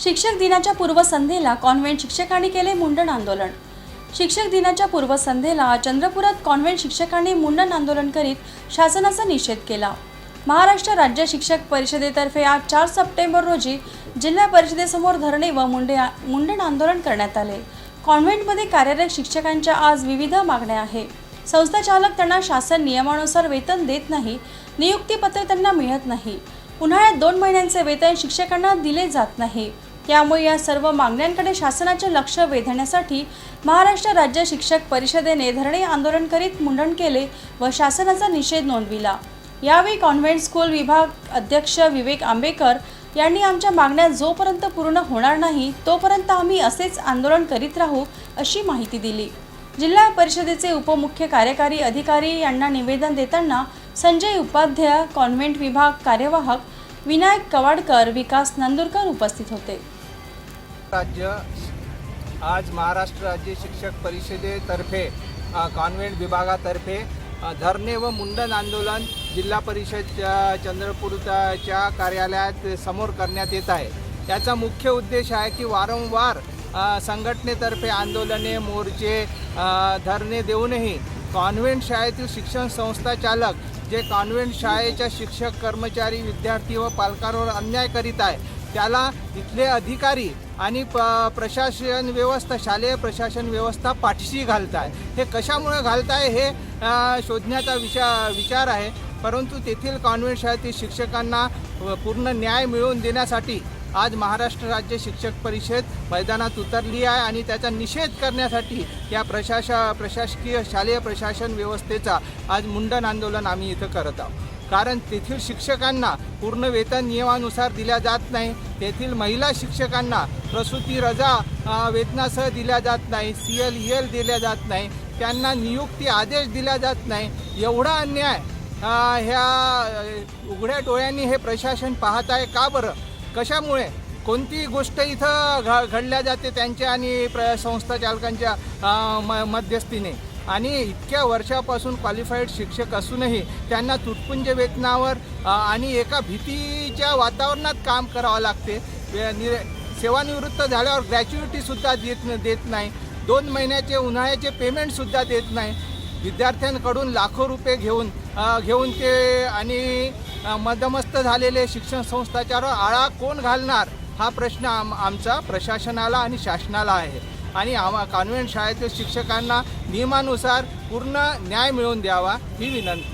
शिक्षक दिनाच्या पूर्वसंध्येला कॉन्व्हेंट शिक्षकांनी केले मुंडण आंदोलन. शिक्षक दिनाच्या पूर्वसंध्येला चंद्रपुरात कॉन्व्हेंट शिक्षकांनी मुंडन आंदोलन करीत शासनाचा निषेध केला. महाराष्ट्र राज्य शिक्षक परिषदेतर्फे आज चार सप्टेंबर रोजी जिल्हा परिषदेसमोर धरणे व मुंडे मुंडण आंदोलन करण्यात आले. कॉन्व्हेंटमध्ये कार्यरत शिक्षकांच्या आज विविध मागण्या आहे. संस्था चालक त्यांना शासन नियमानुसार वेतन देत नाही नियुक्तीपत्र त्यांना मिळत नाही. उन्हाळ्यात दोन महिन्यांचे वेतन शिक्षकांना दिले जात नाही. त्यामुळे या सर्व मागण्यांकडे शासनाचे लक्ष वेधण्यासाठी महाराष्ट्र राज्य शिक्षक परिषदेने धरणे आंदोलन करीत मुंडन केले व शासनाचा निषेध नोंदविला. यावेळी कॉन्व्हेंट स्कूल विभाग अध्यक्ष विवेक आंबेकर यांनी आमच्या मागण्या जोपर्यंत पूर्ण होणार नाही तोपर्यंत आम्ही असेच आंदोलन करीत राहू अशी माहिती दिली. जिल्हा परिषदेचे उपमुख्य कार्यकारी अधिकारी यांना निवेदन देताना संजय उपाध्याय कॉन्व्हेंट विभाग कार्यवाहक विनायक कवाडकर विकास नंदुरकर उपस्थित होते. राज्य आज महाराष्ट्र राज्य शिक्षक परिषदेतर्फे कॉन्व्हेंट विभागातर्फे धरणे व मुंडन आंदोलन जिल्हा परिषदच्या चंद्रपूरच्या कार्यालयात समोर करण्यात येत आहे. याचा मुख्य उद्देश आहे की वारंवार संघटनेतर्फे आंदोलने मोर्चे धरणे देऊनही कॉन्व्हेंट शाळेतील शिक्षण संस्था चालक जे कॉन्व्हेंट शाळेच्या शिक्षक कर्मचारी विद्यार्थी व पालकांवर अन्याय करीत आहे त्याला इथले अधिकारी आणि प प्रशासन व्यवस्था शालेय प्रशासन व्यवस्था पाठीशी घालत आहे हे कशामुळे घालत आहे हे शोधण्याचा विचा विचार आहे. परंतु तेथील कॉन्व्हेंट शाळेतील शिक्षकांना पूर्ण न्याय मिळवून देण्यासाठी आज महाराष्ट्र राज्य शिक्षक परिषद मैदानात उतरली आहे आणि त्याचा निषेध करण्यासाठी या प्रशासा प्रशासकीय शालेय प्रशासन व्यवस्थेचा आज मुंडन आंदोलन आम्ही इथं करत आहोत. कारण तेथील शिक्षकांना पूर्ण वेतन नियमानुसार दिल्या जात नाही. तेथील महिला शिक्षकांना प्रसूती रजा वेतनासह दिल्या जात नाही. सी एल ई एल दिल्या जात नाही. त्यांना नियुक्ती आदेश दिला जात नाही. एवढा अन्याय ह्या उघड्या डोळ्यांनी हे प्रशासन पाहत आहे का बरं? कशामुळे? कोणती गोष्ट इथं घ घडल्या जाते त्यांच्या आणि प्र संस्था चालकांच्या म मध्यस्थीने? आणि इतक्या वर्षापासून क्वालिफाईड शिक्षक असूनही त्यांना तुटपुंज वेतनावर आणि एका भीतीच्या वातावरणात काम करावं लागते. सेवानिवृत्त झाल्यावर ग्रॅच्युइटीसुद्धा देत न- देत नाही. दोन महिन्याचे उन्हाळ्याचे पेमेंटसुद्धा देत नाही. विद्यार्थ्यांकडून लाखो रुपये घेऊन घेऊन ते आणि मदमस्त झालेले शिक्षण संस्थाच्यावर आळा कोण घालणार? हा प्रश्न आम आमचा प्रशासनाला आणि शासनाला आहे. आणि आम्हा कॉन्व्हेंट शाळेतील शिक्षकांना नियमानुसार पूर्ण न्याय मिळवून द्यावा ही विनंती.